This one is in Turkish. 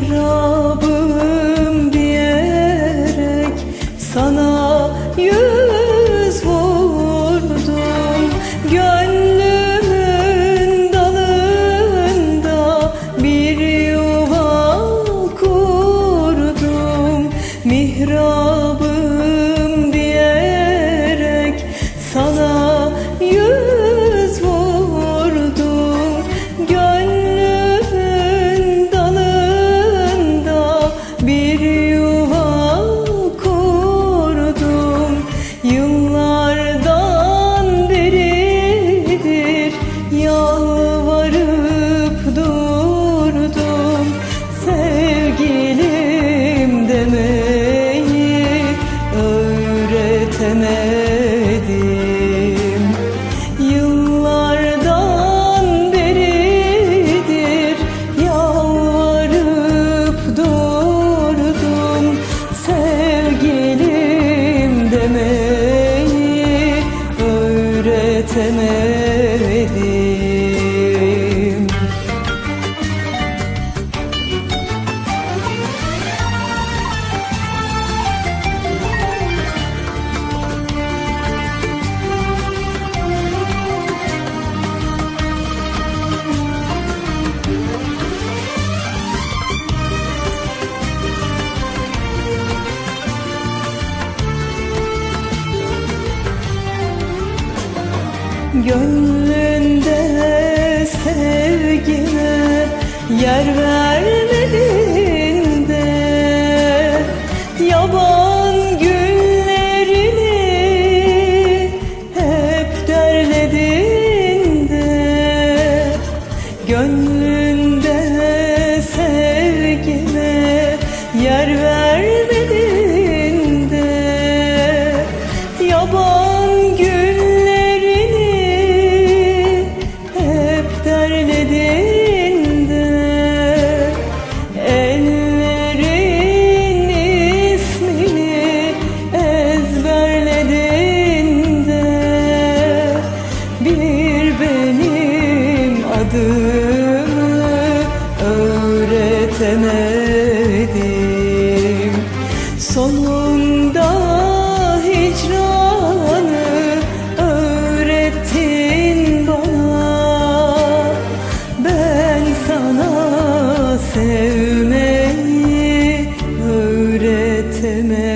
mihrabım diyerek sana yüz vurdum. Gönlümün dalında bir yuva kurdum. Mihrabım ötemedim Yıllardan beridir yalvarıp durdum Sevgilim demeyi öğretemedim gönlünde sevgine yer ver gördüğümü öğretemedim. Sonunda hicranı öğrettin bana. Ben sana sevmeyi öğretemedim